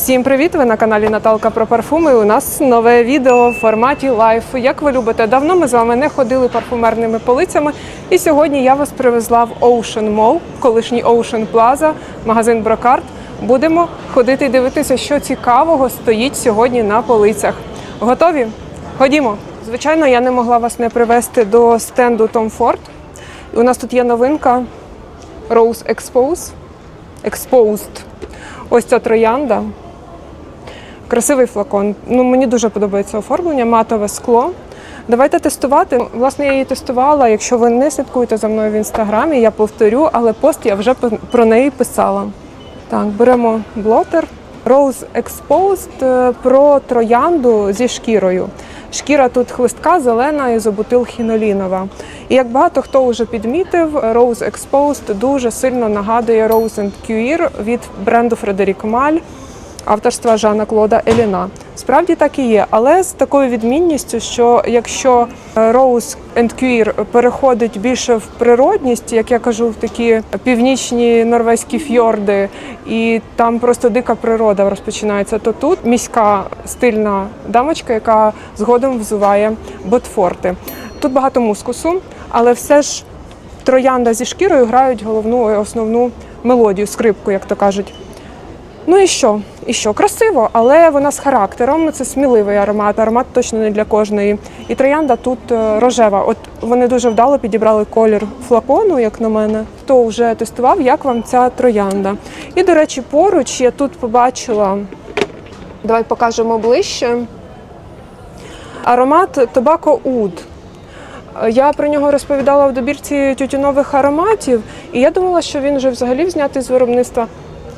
Всім привіт! Ви на каналі Наталка про парфуми. У нас нове відео в форматі лайф. Як ви любите, давно ми з вами не ходили парфумерними полицями. І сьогодні я вас привезла в Ocean Mall, колишній Ocean Plaza, магазин Брокарт. Будемо ходити і дивитися, що цікавого стоїть сьогодні на полицях. Готові? Ходімо! Звичайно, я не могла вас не привезти до стенду Tom Ford. У нас тут є новинка Rose Expose. Exposed. Ось ця троянда. Красивий флакон. Ну, мені дуже подобається оформлення, матове скло. Давайте тестувати. Власне, я її тестувала. Якщо ви не слідкуєте за мною в інстаграмі, я повторю, але пост я вже про неї писала. Так, беремо блотер. Rose Exposed е, про троянду зі шкірою. Шкіра тут хлистка, зелена, ізобутилхінолінова. І як багато хто вже підмітив, Rose Exposed дуже сильно нагадує Rose Cuir від бренду Фредерік Маль авторства Жана Клода Еліна. Справді так і є, але з такою відмінністю, що якщо е, Rose and Cuir переходить більше в природність, як я кажу, в такі північні норвезькі фьорди, і там просто дика природа розпочинається, то тут міська стильна дамочка, яка згодом взуває ботфорти. Тут багато мускусу, але все ж троянда зі шкірою грають головну основну мелодію, скрипку, як то кажуть. Ну і що? І що? Красиво, але вона з характером. Це сміливий аромат. Аромат точно не для кожної. І троянда тут е, рожева. От вони дуже вдало підібрали колір флакону, як на мене. Хто вже тестував, як вам ця троянда? І, до речі, поруч я тут побачила. Давай покажемо ближче. Аромат Tobacco Oud. Я про нього розповідала в добірці тютюнових ароматів, і я думала, що він вже взагалі знятий з виробництва.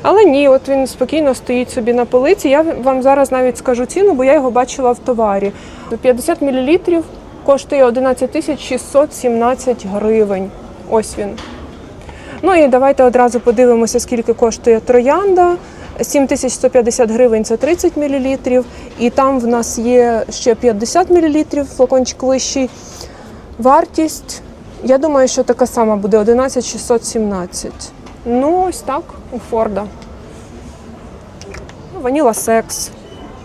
Але ні, от він спокійно стоїть собі на полиці. Я вам зараз навіть скажу ціну, бо я його бачила в товарі. 50 мл коштує 11 617 гривень. Ось він. Ну і давайте одразу подивимося, скільки коштує троянда. 7150 гривень це 30 мл. І там в нас є ще 50 мл, флакончик вищий. Вартість, я думаю, що така сама буде 11 617. Ну, ось так, у Форда. Ваніла секс.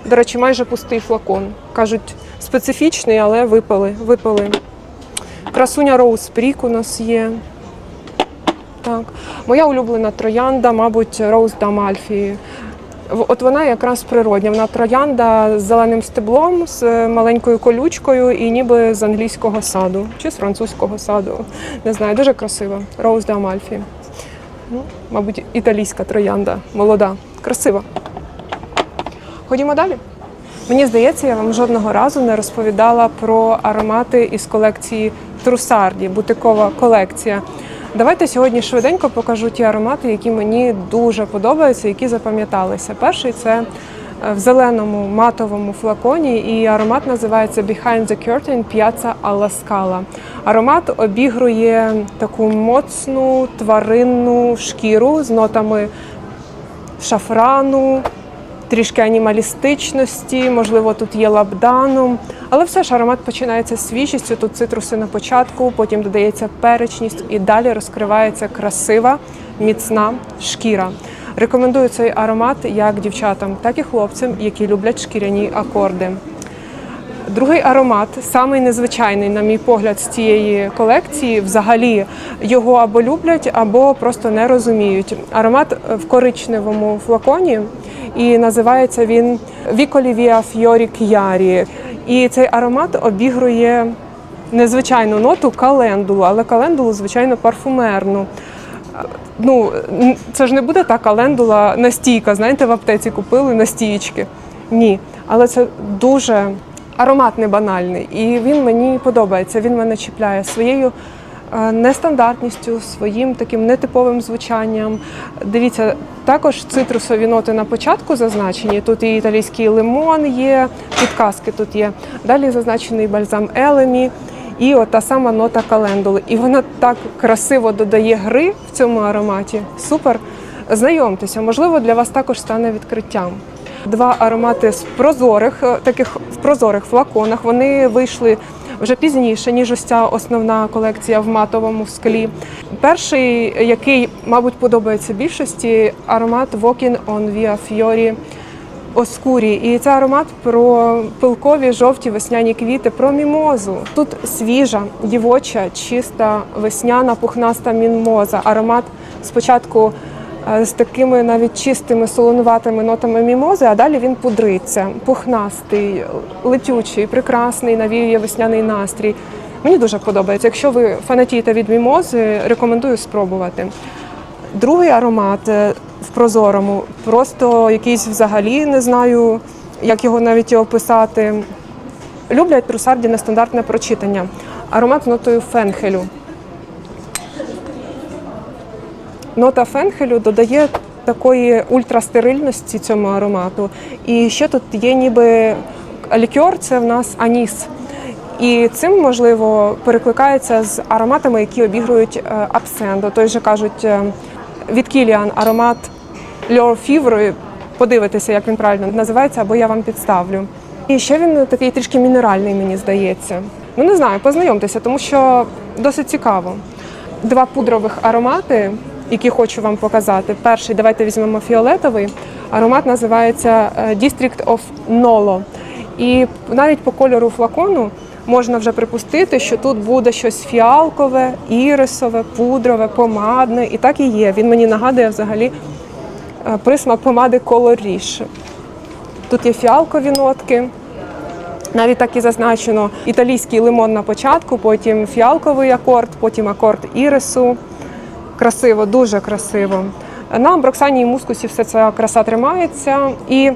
До речі, майже пустий флакон. Кажуть, специфічний, але випили. випили. Красуня Роуз Прік у нас є. Так. Моя улюблена троянда, мабуть, Роуз Дамальфі. От вона якраз природня. Вона троянда з зеленим стеблом, з маленькою колючкою і ніби з англійського саду чи з французького саду. Не знаю, дуже красива. Роуз Дамальфі. Ну, мабуть, італійська троянда, молода, красива. Ходімо далі. Мені здається, я вам жодного разу не розповідала про аромати із колекції Трусарді, бутикова колекція. Давайте сьогодні швиденько покажу ті аромати, які мені дуже подобаються, які запам'яталися. Перший це в зеленому матовому флаконі, і аромат називається Behind the Curtain Piazza alla Scala. Аромат обігрує таку моцну тваринну шкіру з нотами шафрану, трішки анімалістичності, можливо, тут є лабданом. Але все ж аромат починається свіжістю. Тут цитруси на початку, потім додається перечність і далі розкривається красива, міцна шкіра. Рекомендую цей аромат як дівчатам, так і хлопцям, які люблять шкіряні акорди. Другий аромат, самий незвичайний, на мій погляд, з цієї колекції. Взагалі його або люблять, або просто не розуміють. Аромат в коричневому флаконі, і називається він Віколівія Фьорі К'ярі. І цей аромат обігрує незвичайну ноту календулу, але календулу, звичайно, парфумерну. Ну, це ж не буде та календула настійка, знаєте, в аптеці купили настієчки. Ні. Але це дуже аромат не банальний. І він мені подобається. Він мене чіпляє своєю е, нестандартністю, своїм таким нетиповим звучанням. Дивіться, також цитрусові ноти на початку зазначені. Тут і італійський лимон є, підказки тут є. Далі зазначений бальзам Елемі. І от та сама нота календули. І вона так красиво додає гри в цьому ароматі. Супер. Знайомтеся, можливо, для вас також стане відкриттям. Два аромати з прозорих, е, таких в прозорих флаконах. Вони вийшли вже пізніше, ніж ось ця основна колекція в матовому склі. Перший, який, мабуть, подобається більшості, аромат Walking on Via Fiori Оскурі, і це аромат про пилкові жовті весняні квіти, про мімозу. Тут свіжа, дівоча, чиста, весняна, пухнаста мімоза. Аромат спочатку з такими навіть чистими солонуватими нотами мімози, а далі він пудриться, пухнастий, летючий, прекрасний, навіює весняний настрій. Мені дуже подобається. Якщо ви фанатієте від мімози, рекомендую спробувати. Другий аромат е, в прозорому, просто якийсь взагалі не знаю, як його навіть описати. Люблять трусарді нестандартне прочитання. Аромат нотою фенхелю. Нота фенхелю додає такої ультрастерильності цьому аромату. І ще тут є ніби лікер, це в нас аніс. І цим, можливо, перекликається з ароматами, які обігрують е, абсент. Той же кажуть е, від Кіліан аромат Льор Фівр. Подивитися, як він правильно називається, або я вам підставлю. І ще він такий трішки мінеральний, мені здається. Ну не знаю, познайомтеся, тому що досить цікаво. Два пудрових аромати, які хочу вам показати. Перший, давайте візьмемо фіолетовий. Аромат називається е, District of Nolo. І навіть по кольору флакону можна вже припустити, що тут буде щось фіалкове, ірисове, пудрове, помадне. І так і є. Він мені нагадує взагалі е, присмак помади Color Riche. Тут є фіалкові нотки. Навіть так і зазначено італійський лимон на початку, потім фіалковий акорд, потім акорд ірису. Красиво, дуже красиво. На амброксані і мускусі все ця краса тримається. І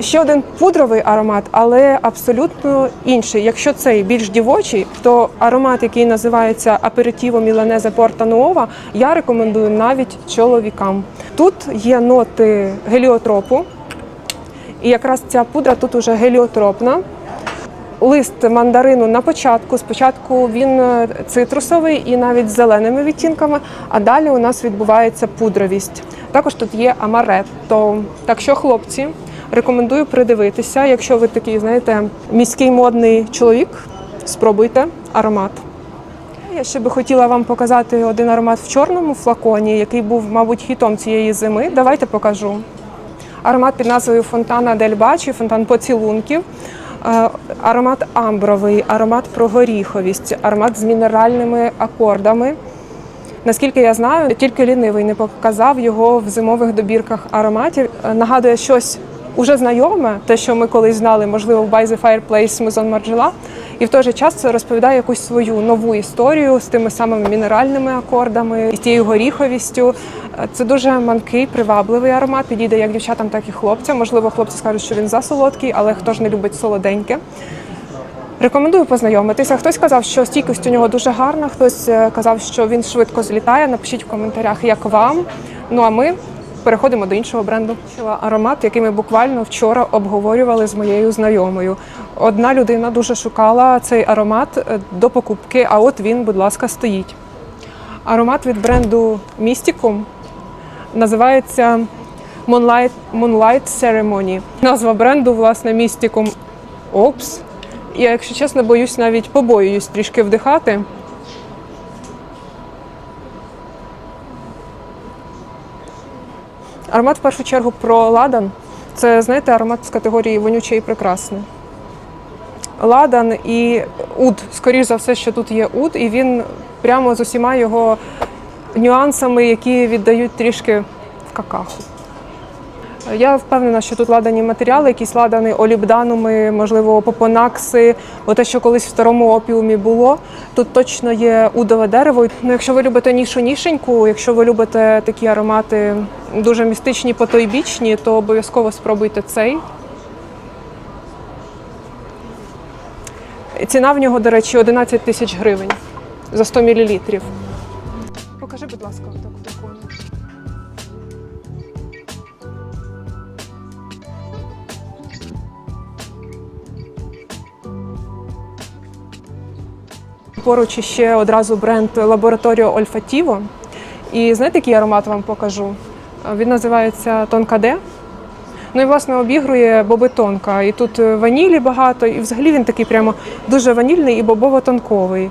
ще один пудровий аромат, але абсолютно інший. Якщо цей більш дівочий, то аромат, який називається аперитіво Міланезе Порта Нуова, я рекомендую навіть чоловікам. Тут є ноти геліотропу, і якраз ця пудра тут уже геліотропна. Лист мандарину на початку. Спочатку він е, цитрусовий і навіть з зеленими відтінками, а далі у нас відбувається пудровість. Також тут є амаретто. Так що, хлопці, рекомендую придивитися. Якщо ви такий, знаєте, міський модний чоловік, спробуйте аромат. Я ще би хотіла вам показати один аромат в чорному флаконі, який був, мабуть, хітом цієї зими. Давайте покажу. Аромат під назвою Фонтана Дель Бачі, фонтан поцілунків. Е, Аромат амбровий, аромат про горіховість, аромат з мінеральними акордами. Наскільки я знаю, тільки лінивий не показав його в зимових добірках ароматів. Е, Нагадує щось уже знайоме, те, що ми колись знали, можливо, в By the Fireplace Maison Margiela. І в той же час це розповідає якусь свою нову історію з тими самими мінеральними акордами, з тією горіховістю. Це дуже манкий, привабливий аромат. Підійде як дівчатам, так і хлопцям. Можливо, хлопці скажуть, що він засолодкий, але хто ж не любить солоденьке. Рекомендую познайомитися. Хтось казав, що стійкість у нього дуже гарна, хтось е, казав, що він швидко злітає. Напишіть в коментарях, як вам. Ну а ми переходимо до іншого бренду. Аромат, який ми буквально вчора обговорювали з моєю знайомою. Одна людина дуже шукала цей аромат е, до покупки, а от він, будь ласка, стоїть. Аромат від бренду Mysticum називається Moonlight, Moonlight Ceremony. Назва бренду, власне, Mysticum Опс. Я, якщо чесно, боюсь навіть побоююсь трішки вдихати. Аромат в першу чергу про ладан. Це, знаєте, аромат з категорії вонюче і прекрасне. Ладан і уд. Скоріш за все, що тут є уд, і він прямо з усіма його нюансами, які віддають трішки в какаху. Я впевнена, що тут ладані матеріали, якісь ладані олібдануми, можливо, попонакси, те, що колись в старому опіумі було. Тут точно є удове дерево. Ну, якщо ви любите нішу нішеньку, якщо ви любите такі аромати дуже містичні, потойбічні, то обов'язково спробуйте цей. Ціна в нього, до речі, 11 тисяч гривень за 100 мл. Будь ласка, отак флаконі. Поруч ще одразу бренд Лабораторіо Ольфатіво. І знаєте, який аромат вам покажу? Він називається Тонкаде. Ну і власне обігрує боби тонка. І тут ванілі багато, і взагалі він такий прямо дуже ванільний і бобово-тонковий.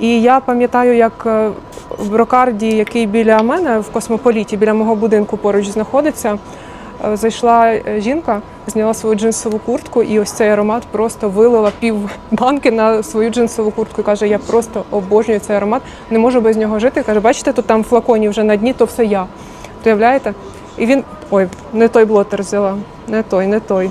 І я пам'ятаю, як е, в брокарді, який біля мене в космополіті, біля мого будинку поруч знаходиться, е, зайшла е, жінка, зняла свою джинсову куртку, і ось цей аромат просто вилила пів банки на свою джинсову куртку. І каже, я просто обожнюю цей аромат, не можу без нього жити. Каже, бачите, тут там флаконі вже на дні, то все я. Уявляєте? І він. Ой, не той блотер взяла, не той, не той.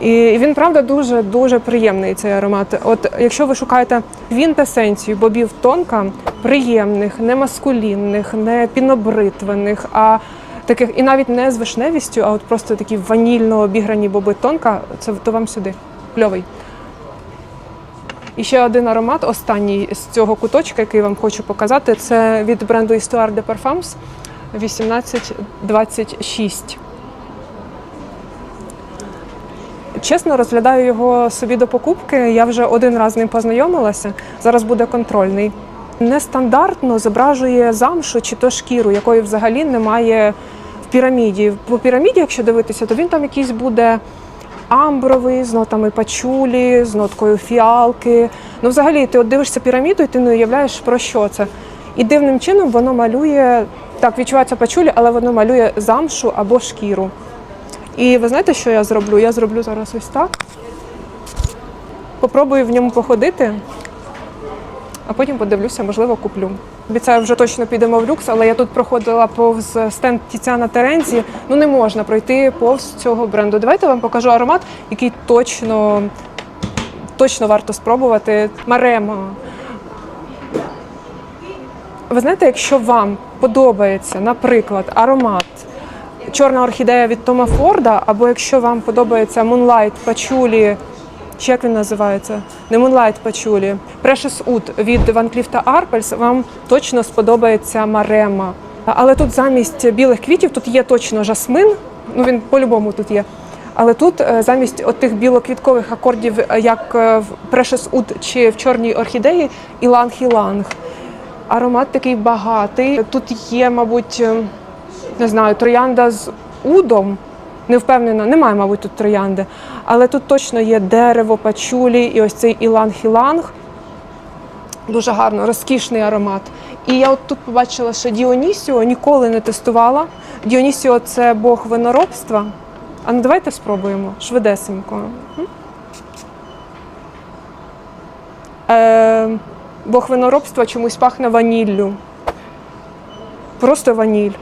І він правда дуже дуже приємний цей аромат. От якщо ви шукаєте квінтесенцію бобів тонка, приємних, не маскулінних, не пінобритвених, а таких і навіть не з вишневістю, а от просто такі ванільно обіграні боби тонка, це то вам сюди. Кльовий. І ще один аромат, останній з цього куточка, який вам хочу показати, це від бренду Histoire de Parfums 1826. Чесно, розглядаю його собі до покупки. Я вже один раз з ним познайомилася. Зараз буде контрольний. Нестандартно зображує замшу чи то шкіру, якої взагалі немає в піраміді. По піраміді, якщо дивитися, то він там якийсь буде амбровий, з нотами пачулі, з ноткою фіалки. Ну, взагалі, ти от дивишся піраміду, і ти не уявляєш, про що це. І дивним чином воно малює, так, відчувається пачулі, але воно малює замшу або шкіру. І ви знаєте, що я зроблю? Я зроблю зараз ось так. Попробую в ньому походити, а потім подивлюся, можливо, куплю. Обіцяю, вже точно підемо в люкс, але я тут проходила повз стенд Тіціана Терензі. Ну не можна пройти повз цього бренду. Давайте вам покажу аромат, який точно, точно варто спробувати. Марема. Ви знаєте, якщо вам подобається, наприклад, аромат Чорна орхідея від Тома Форда, або якщо вам подобається Moonlight Пачулі, чи як він називається? Не Moonlight Пачулі, Precious Oud від Van Cleef та вам точно сподобається Марема. Але тут замість білих квітів тут є точно жасмин, ну він по-любому тут є. Але тут е, замість отих білоквіткових акордів, е, як е, в Precious Oud чи в чорній орхідеї, іланг-іланг. Аромат такий багатий. Тут є, мабуть, е, не знаю, троянда з удом. Не впевнена, немає, мабуть, тут троянди. Але тут точно є дерево, пачулі і ось цей іланг-іланг. Дуже гарно, розкішний аромат. І я от тут побачила, що Діонісіо ніколи не тестувала. Діонісіо це бог виноробства. А ну давайте спробуємо швидесенько. Е, бог виноробства чомусь пахне ваніллю. Просто ваніль.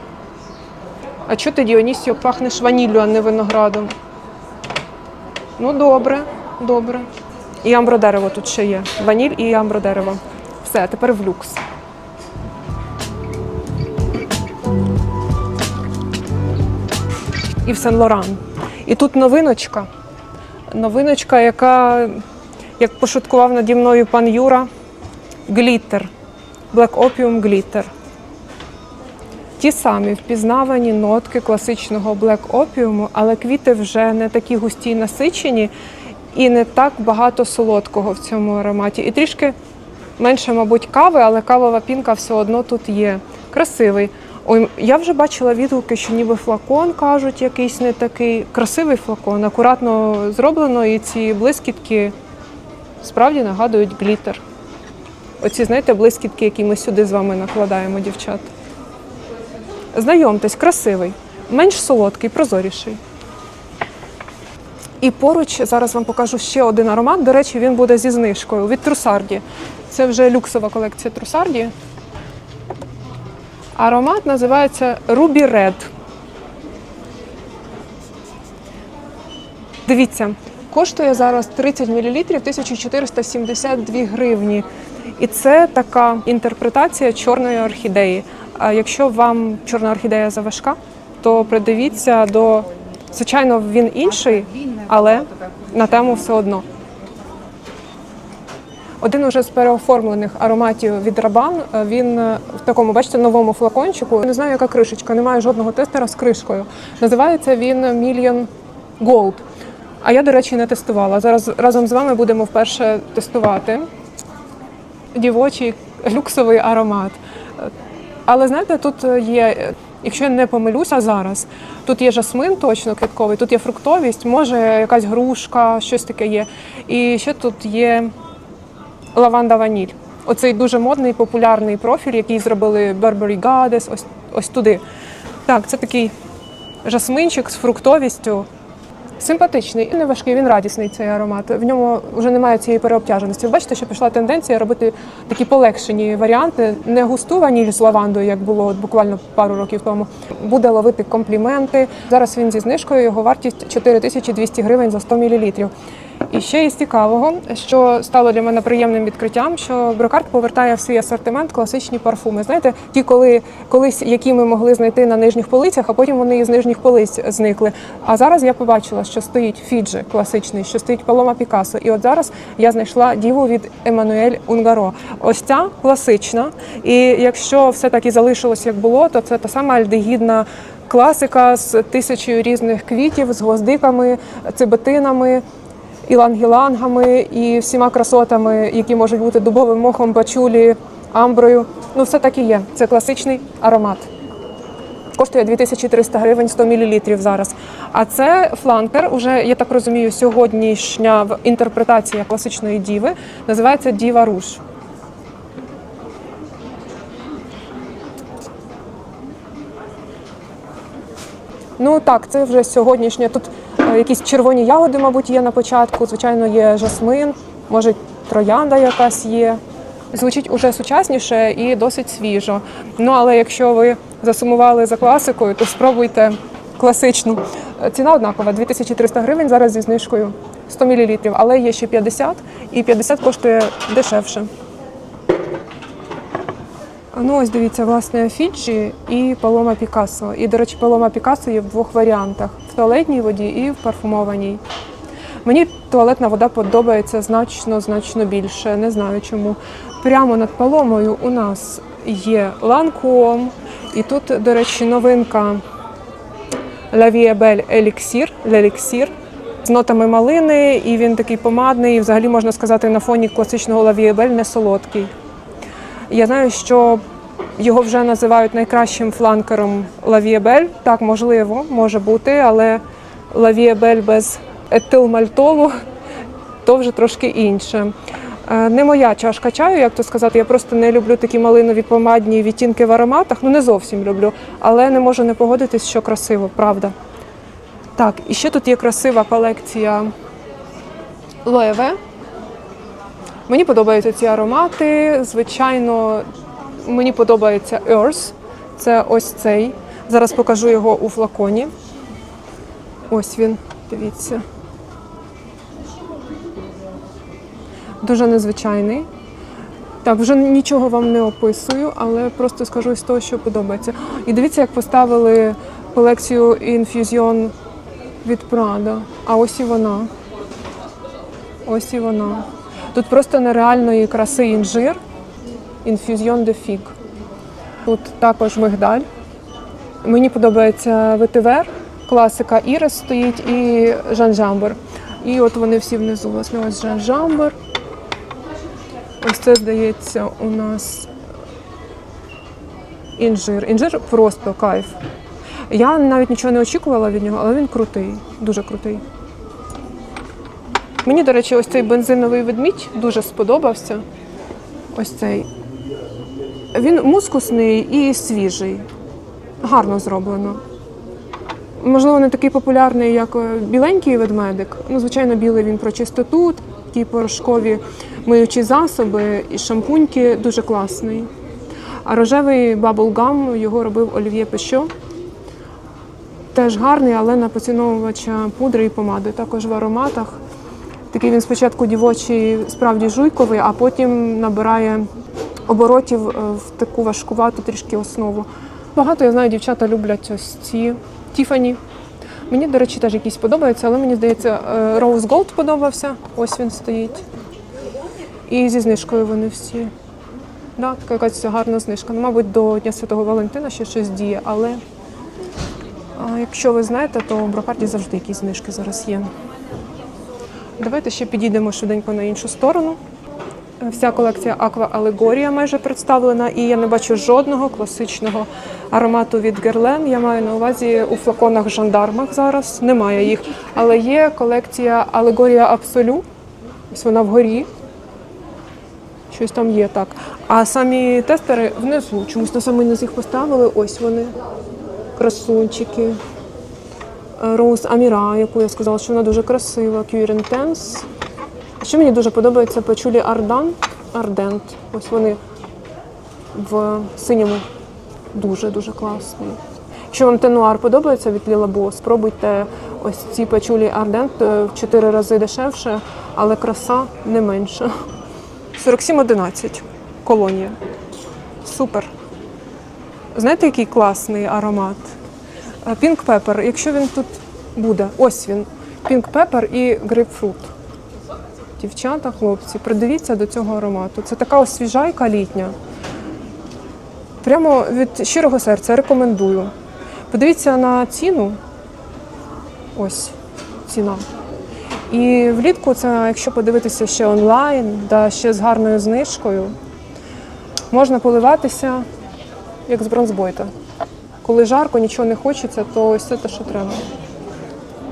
А чого ти, Діонісіо, пахнеш ваніллю, а не виноградом? Ну, добре, добре. І амбродерево тут ще є. Ваніль і амбродерево. Все, тепер в люкс. І в Сен-Лоран. І тут новиночка. Новиночка, яка, як пошуткував наді мною пан Юра, гліттер. Black Opium Glitter. Ті самі впізнавані нотки класичного Black Opium, але квіти вже не такі густі й насичені і не так багато солодкого в цьому ароматі. І трішки менше, мабуть, кави, але кавова пінка все одно тут є. Красивий. Ой, я вже бачила відгуки, що ніби флакон кажуть, якийсь не такий. Красивий флакон, акуратно зроблено, і ці блискітки справді нагадують глітер. Оці, знаєте, блискітки, які ми сюди з вами накладаємо, дівчат. Знайомтесь, красивий, менш солодкий, прозоріший. І поруч зараз вам покажу ще один аромат. До речі, він буде зі знижкою від Трусарді. Це вже люксова колекція Трусарді. Аромат називається Ruby Red. Дивіться, коштує зараз 30 мл 1472 гривні. І це така інтерпретація чорної орхідеї. А якщо вам чорна орхідея заважка, то придивіться до. Звичайно, він інший, але на тему все одно. Один уже з переоформлених ароматів від Рабан. е, Він е, в такому, бачите, новому флакончику. Не знаю, яка кришечка, немає жодного тестера з кришкою. Називається він Million Gold. А я, до речі, не тестувала. Зараз разом з вами будемо вперше тестувати дівочий люксовий аромат. Але знаєте, тут є, якщо я не помилюся зараз, тут є жасмин точно квітковий, тут є фруктовість, може якась грушка, щось таке є. І ще тут є лаванда ваніль. Оцей дуже модний, популярний профіль, який зробили Burberry Goddess, ось, ось туди. Так, це такий жасминчик з фруктовістю. Симпатичний не важкий, він радісний цей аромат. В ньому вже немає цієї переобтяженості. Ви бачите, що пішла тенденція робити такі полегшені варіанти, не густу ваніль з лавандою, як було буквально пару років тому. Буде ловити компліменти. Зараз він зі знижкою, його вартість 4200 гривень за 100 мл. І ще із цікавого, що стало для мене приємним відкриттям, що Брокарт повертає в свій асортимент класичні парфуми. Знаєте, ті, коли колись які ми могли знайти на нижніх полицях, а потім вони із нижніх полиць зникли. А зараз я побачила, що стоїть Фіджи класичний, що стоїть Палома Пікасо. І от зараз я знайшла діву від Еммануель Унгаро. Ось ця класична. І якщо все так і залишилось як було, то це та сама альдегідна. Класика з тисячою різних квітів, з гвоздиками, цибетинами, ілангілангами і всіма красотами, які можуть бути дубовим мохом, бачулі, амброю. Ну, все так і є. Це класичний аромат. Коштує 2300 гривень 100 мл зараз. А це фланкер, уже, я так розумію, сьогоднішня інтерпретація класичної діви називається Діва Руш. Ну так, це вже сьогоднішнє. Тут е, якісь червоні ягоди, мабуть, є на початку. Звичайно, є жасмин, може троянда якась є. Звучить уже сучасніше і досить свіжо. Ну але якщо ви засумували за класикою, то спробуйте класичну. Е, Ціна однакова 2300 гривень зараз зі знижкою 100 мл, але є ще 50, і 50 коштує дешевше. Ну, ось дивіться, власне, Фіджі і Палома Пікассо. І, до речі, Палома Пікассо є в двох варіантах: в туалетній воді і в парфумованій. Мені туалетна вода подобається значно, значно більше. Не знаю чому. Прямо над паломою у нас є ланком. І тут, до речі, новинка La Viebelle Elixir, L'Elixir з нотами малини, і він такий помадний. І взагалі можна сказати, на фоні класичного La Vie не солодкий. Я знаю, що його вже називають найкращим фланкером лавієбель. Так, можливо, може бути, але лавієбель без етилмальтолу то вже трошки інше. Е, Не моя чашка чаю, як то сказати. Я просто не люблю такі малинові помадні відтінки в ароматах. Ну не зовсім люблю, але не можу не погодитись, що красиво, правда. Так, і ще тут є красива колекція Лоеве. Мені подобаються ці аромати. Звичайно, мені подобається Earth. Це ось цей. Зараз покажу його у флаконі. Ось він, дивіться. Дуже незвичайний. Так, вже нічого вам не описую, але просто скажу з того, що подобається. І дивіться, як поставили колекцію Infusion від Prada. А ось і вона. Ось і вона. Тут просто нереальної краси інжир. Інфюзіон де фіг. Тут також мигдаль. Мені подобається ветивер, класика Ірис стоїть і Жан-Жамбер. І от вони всі внизу. Власне, ось Жан-Жамбер. Ось це, здається, у нас інжир. Інжир просто кайф. Я навіть нічого не очікувала від нього, але він крутий, дуже крутий. Мені, до речі, ось цей бензиновий ведмідь дуже сподобався. Ось цей. Він мускусний і свіжий. Гарно зроблено. Можливо, не такий популярний, як е, біленький ведмедик. Ну, звичайно, білий він про чистоту, такі порошкові миючі засоби і шампуньки дуже класний. А рожевий баблгам його робив Олів'є Пещо. Теж гарний, але на поціновувача пудри і помади, також в ароматах. Такий він спочатку дівочий, справді жуйковий, а потім набирає оборотів е, в таку важкувату трішки основу. Багато я знаю, дівчата люблять ось ці Тіфані. Мені, до речі, теж якісь подобаються, але мені здається, е, Rose Gold подобався. Ось він стоїть. І зі знижкою вони всі. Да, така якась гарна знижка. Ну, мабуть, до Дня Святого Валентина ще щось діє, але якщо ви знаєте, то в Брокарді завжди якісь знижки зараз є. Давайте ще підійдемо швиденько на іншу сторону. Вся колекція Aqua Allegoria майже представлена, і я не бачу жодного класичного аромату від Guerlain. Я маю на увазі у флаконах жандармах зараз. Немає їх. Але є колекція Allegoria Absolu. Ось вона вгорі. Щось там є так. А самі тестери внизу. Чомусь на самий низ їх поставили. Ось вони. Красунчики. Роуз Аміра, яку я сказала, що вона дуже красива. Cure Intense. Ще мені дуже подобається пачулі Ардан. Ардент. Ось вони в синьому. Дуже-дуже класний. Якщо вам тенуар подобається від Лілабо, спробуйте ось ці пачулі Ардент е, в 4 рази дешевше, але краса не менша. 47,11. Колонія. Супер. Знаєте, який класний аромат? Пінк пепер. Якщо він тут буде, ось він. Пінк пепер і грейпфрут. Дівчата, хлопці, придивіться до цього аромату. Це така ось свіжайка літня. Прямо від щирого серця рекомендую. Подивіться на ціну. Ось ціна. І влітку це, якщо подивитися ще онлайн, да ще з гарною знижкою, можна поливатися як з бронзбойта. Коли жарко, нічого не хочеться, то ось це те, що треба.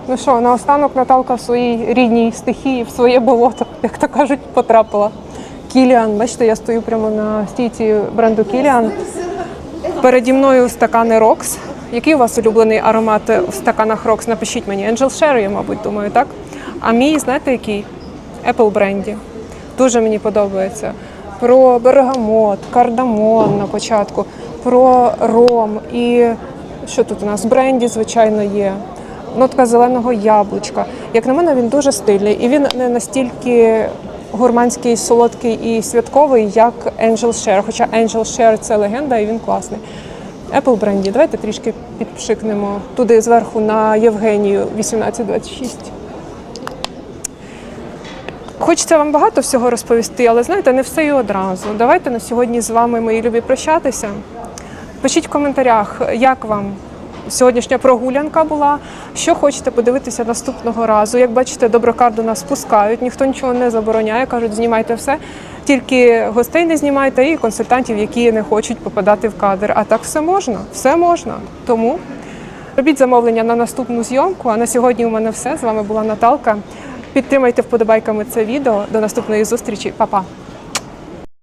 Ну що, наостанок Наталка в своїй рідній стихії, в своє болото, як то кажуть, потрапила. Кіліан, бачите, я стою прямо на стійці бренду Кіліан. Переді мною стакани Рокс. Який у вас улюблений аромат в стаканах Рокс? Напишіть мені. Angel Sherry, мабуть, думаю, так? А мій, знаєте, який? Apple бренді. Дуже мені подобається. Про бергамот, кардамон на початку, про ром і що тут у нас? Бренді, звичайно, є. Нотка зеленого яблучка. Як на мене, він дуже стильний. І він не настільки гурманський, солодкий і святковий, як Angel Share. Хоча Angel Share – це легенда і він класний. Apple бренді. Давайте трішки підпшикнемо туди зверху на Євгенію 1826. Хочеться вам багато всього розповісти, але знаєте, не все і одразу. Давайте на сьогодні з вами, мої любі, прощатися. Пишіть в коментарях, як вам сьогоднішня прогулянка була, що хочете подивитися наступного разу. Як бачите, доброкарду нас пускають, ніхто нічого не забороняє, кажуть, знімайте все. Тільки гостей не знімайте і консультантів, які не хочуть попадати в кадр. А так все можна, все можна. Тому робіть замовлення на наступну зйомку. А на сьогодні у мене все. З вами була Наталка. Підтримайте вподобайками це відео. До наступної зустрічі, Па-па!